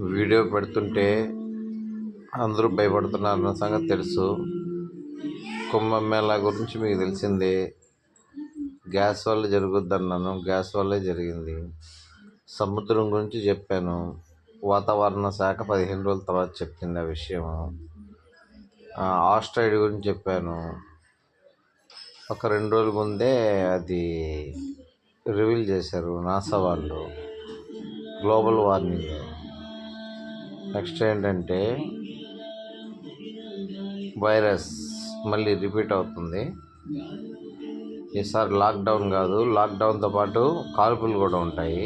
Video పెడుతుంటే అందరూ భయపడుతున్నారన్న సంగతి తెలుసు. కుంభమేళా గురించి మీకు తెలిసిందే. గ్యాస్ వల్ల జరుగుద్ది అన్నాను గ్యాస్ వల్లే జరిగింది. సముద్రం గురించి చెప్పాను. వాతావరణ శాఖ పదిహేను రోజుల తర్వాత చెప్పింది ఆ విషయం. ఆస్ట్రాయిడ్ గురించి చెప్పాను. ఒక రెండు రోజుల ముందే అది రివీల్ చేశారు నాసా వాళ్ళు. Global warming. నెక్స్ట్ ఏంటంటే వైరస్ మళ్ళీ రిపీట్ అవుతుంది. ఈసారి లాక్డౌన్ కాదు లాక్డౌన్తో పాటు కాల్పులు కూడా ఉంటాయి.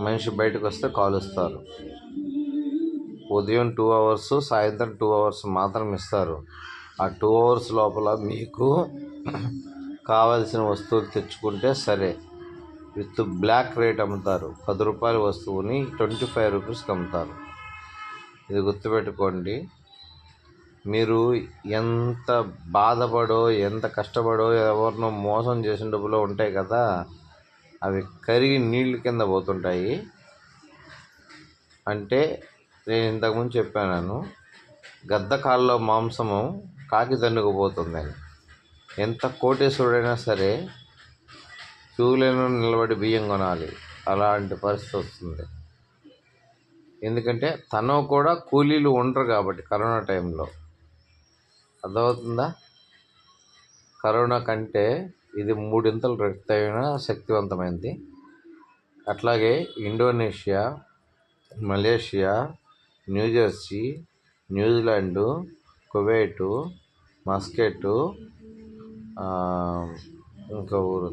మనిషి బయటకు వస్తే కాలుస్తారు. ఉదయం టూ అవర్స్ సాయంత్రం టూ అవర్స్ మాత్రం ఇస్తారు. ఆ టూ అవర్స్ లోపల మీకు కావాల్సిన వస్తువులు తెచ్చుకుంటే సరే విత్ బ్లాక్ రేట్ అమ్ముతారు. పది రూపాయల వస్తువుని ట్వంటీ ఫైవ్ రూపీస్కి అమ్ముతారు. ఇది గుర్తుపెట్టుకోండి. మీరు ఎంత బాధపడో ఎంత కష్టపడో ఎవరినో మోసం చేసిన డబ్బులు ఉంటాయి కదా అవి కరిగి నీళ్ళ కింద పోతుంటాయి. అంటే నేను ఇంతకుముందు చెప్పాను గద్ద కాళ్ళలో మాంసము కాకి పోతుందని. ఎంత కోటేశ్వరుడైనా సరే క్యూలైన నిలబడి బియ్యం కొనాలి. అలాంటి పరిస్థితి వస్తుంది. ఎందుకంటే తను కూడా కూలీలు ఉండరు కాబట్టి కరోనా టైంలో. అర్థమవుతుందా? కరోనా కంటే ఇది మూడింతలు రెట్టయిన శక్తివంతమైంది. అట్లాగే Indonesia Malaysia New Jersey New Zealand Kuwait Muscat ఇంకా ఊరు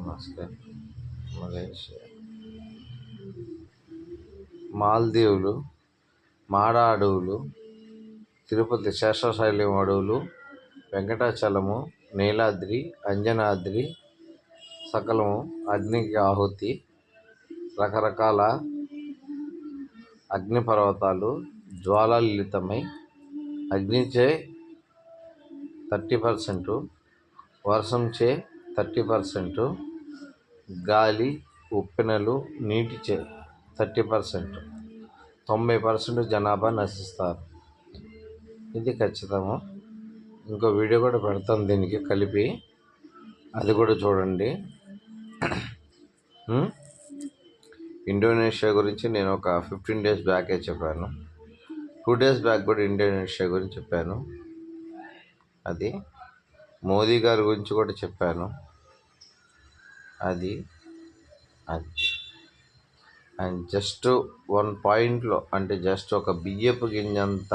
మస్కెట్ మలేషియా. మాల్దీవులు మాడ అడవులు తిరుపతి శేషశైలం అడవులు వెంకటాచలము నీలాద్రి అంజనాద్రి సకలము అగ్నికి ఆహుతి రకరకాల అగ్నిపర్వతాలు జ్వాలలితమై అగ్నిచే థర్టీ పర్సెంటు వర్షంచే థర్టీ పర్సెంట్. గాలి ఉప్పెనలు నీటి చే థర్టీ పర్సెంట్. తొంభై పర్సెంట్ జనాభా నశిస్తారు. ఇది ఖచ్చితము. ఇంకో వీడియో కూడా పెడతాం దీనికి కలిపి. అది కూడా చూడండి. ఇండోనేషియా గురించి నేను ఒక ఫిఫ్టీన్ డేస్ బ్యాకే చెప్పాను. టూ డేస్ బ్యాక్ కూడా ఇండోనేషియా గురించి చెప్పాను. అది మోదీ గారి గురించి కూడా చెప్పాను. అది అండ్ జస్ట్ వన్ పాయింట్లో అంటే జస్ట్ ఒక బియ్యపు గింజంత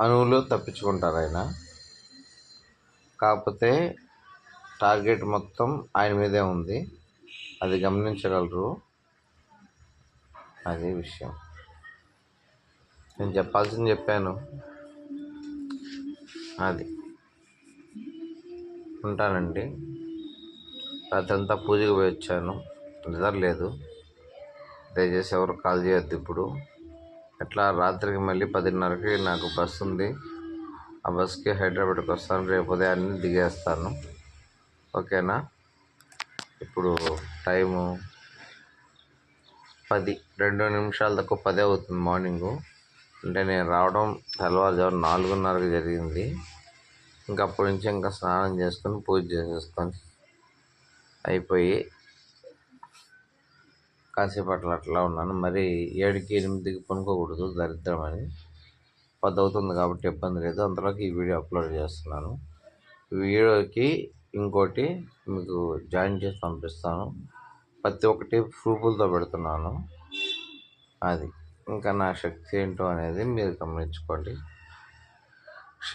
అణువులు తప్పించుకుంటారు ఆయన. కాకపోతే టార్గెట్ మొత్తం ఆయన మీదే ఉంది. అది గమనించగలరు. అదే విషయం. నేను చెప్పాల్సింది చెప్పాను. అది. ఉంటానండి. రాత్రంతా పూజకు పోయి వచ్చాను. నిద్ర లేదు. దయచేసి ఎవరు కాల్ చేయొద్దు ఇప్పుడు. అట్లా రాత్రికి మళ్ళీ పదిన్నరకి నాకు బస్ ఉంది. ఆ బస్కి హైదరాబాద్కి వస్తాను. రేపు ఉదయాన్నే దిగేస్తాను. ఓకేనా? ఇప్పుడు టైము పది రెండు నిమిషాల తక్కువ పదే అవుతుంది మార్నింగు. అంటే నేను రావడం తెల్లవారుజాము నాలుగున్నరకు జరిగింది. ఇంకా అప్పటి నుంచి ఇంకా స్నానం చేసుకొని పూజ చేసేసుకొని అయిపోయి కాసేపు అట్లా అట్లా ఉన్నాను. మరి ఏడుకి ఎనిమిదికి పనుకోకూడదు దరిద్రం అని. పది అవుతుంది కాబట్టి ఇబ్బంది లేదు. అంతలోకి ఈ వీడియో అప్లోడ్ చేస్తున్నాను. వీడియోకి ఇంకోటి మీకు జాయిన్ చేసి పంపిస్తాను. ప్రతి ఒక్కటి ప్రూఫులతో పెడుతున్నాను. అది. ఇంకా నా శక్తి ఏంటో అనేది మీరు గమనించుకోండి.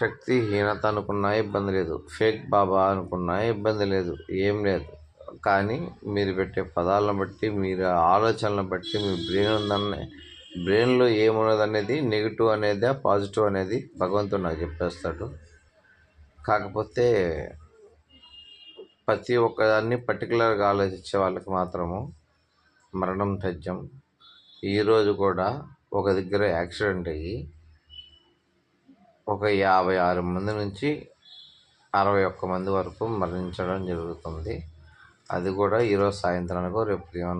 శక్తి హీనత అనుకున్నా ఇబ్బంది లేదు. ఫేక్ బాబా అనుకున్నా ఇబ్బంది లేదు. ఏం లేదు. కానీ మీరు పెట్టే పదాలను బట్టి మీరు ఆలోచనలను బట్టి మీ బ్రెయిన్ ఉందనే బ్రెయిన్లో ఏమున్నది అనేది నెగిటివ్ అనేది పాజిటివ్ అనేది భగవంతుడు నాకు చెప్పేస్తాడు. కాకపోతే ప్రతి ఒక్కదాన్ని పర్టికులర్గా ఆలోచించే వాళ్ళకి మాత్రము మరణం తథ్యం. ఈరోజు కూడా ఒక దగ్గర యాక్సిడెంట్ అయ్యి ఒక యాభై ఆరు మంది నుంచి అరవై ఒక్క మంది వరకు మరణించడం జరుగుతుంది. అది కూడా ఈరోజు సాయంత్రానికో రేపు ఏమన్నా